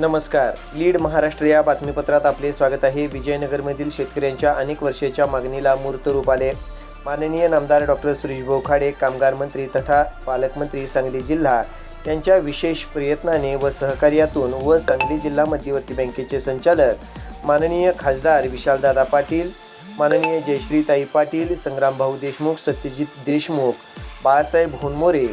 नमस्कार. लीड महाराष्ट्र या बातमीपत्रात आपले स्वागत आहे. विजयनगरमधील शेतकऱ्यांच्या अनेक वर्षाच्या मागणीला मूर्त रूप आले. माननीय नामदार डॉक्टर सुरेश बोखाडे कामगार मंत्री तथा पालकमंत्री सांगली जिल्हा यांच्या विशेष प्रयत्नाने व सहकार्यातून व सांगली जिल्हा मध्यवर्ती बँकेचे संचालक माननीय खासदार विशालदादा पाटील माननीय जयश्रीताई पाटील संग्रामभाऊ देशमुख सत्यजित देशमुख बाळासाहेब होनमोरे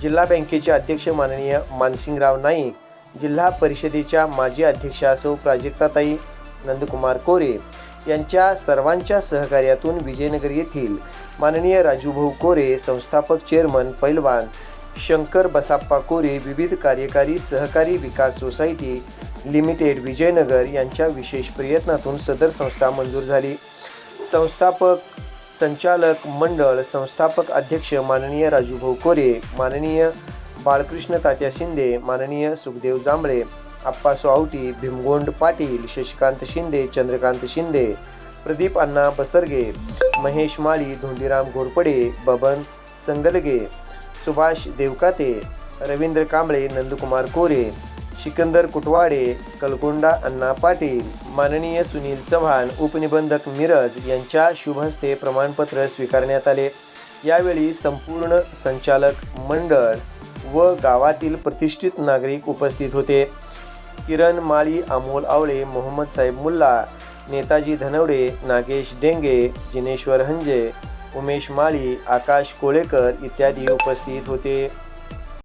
जिल्हा बँकेचे अध्यक्ष माननीय मानसिंगराव नाईक जिल्हा परिषदेच्या माजी अध्यक्षा सौ प्राजक्ताताई नंदकुमार कोरे यांच्या सर्वांच्या सहकार्यातून विजयनगर येथील माननीय राजूभाऊ कोरे संस्थापक चेअरमन पैलवान शंकर बसाप्पा कोरे विविध कार्यकारी सहकारी विकास सोसायटी लिमिटेड विजयनगर यांच्या विशेष प्रयत्नातून सदर संस्था मंजूर झाली. संस्थापक संचालक मंडळ संस्थापक अध्यक्ष माननीय राजूभाऊ कोरे माननीय बाळकृष्ण तात्या शिंदे माननीय सुखदेव जांभळे आप्पा सोआवटी भीमगोंड पाटील शशिकांत शिंदे चंद्रकांत शिंदे प्रदीप अण्णा बसरगे महेश माळी धोंडीराम घोरपडे बबन संगलगे सुभाष देवकाते रवींद्र कांबळे नंदकुमार कोरे सिकंदर कुटवाडे कलकोंडा अण्णा पाटील माननीय सुनील चव्हाण उपनिबंधक मिरज यांच्या शुभहस्ते प्रमाणपत्र स्वीकारण्यात आले. यावेळी संपूर्ण संचालक मंडळ व गावातील प्रतिष्ठित नागरिक उपस्थित होते. किरण माळी अमोल आवळे मोहम्मद साहेब मुल्ला नेताजी धनवडे नागेश डेंगे जिनेश्वर हंजे उमेश माळी आकाश कोळेकर इत्यादी उपस्थित होते.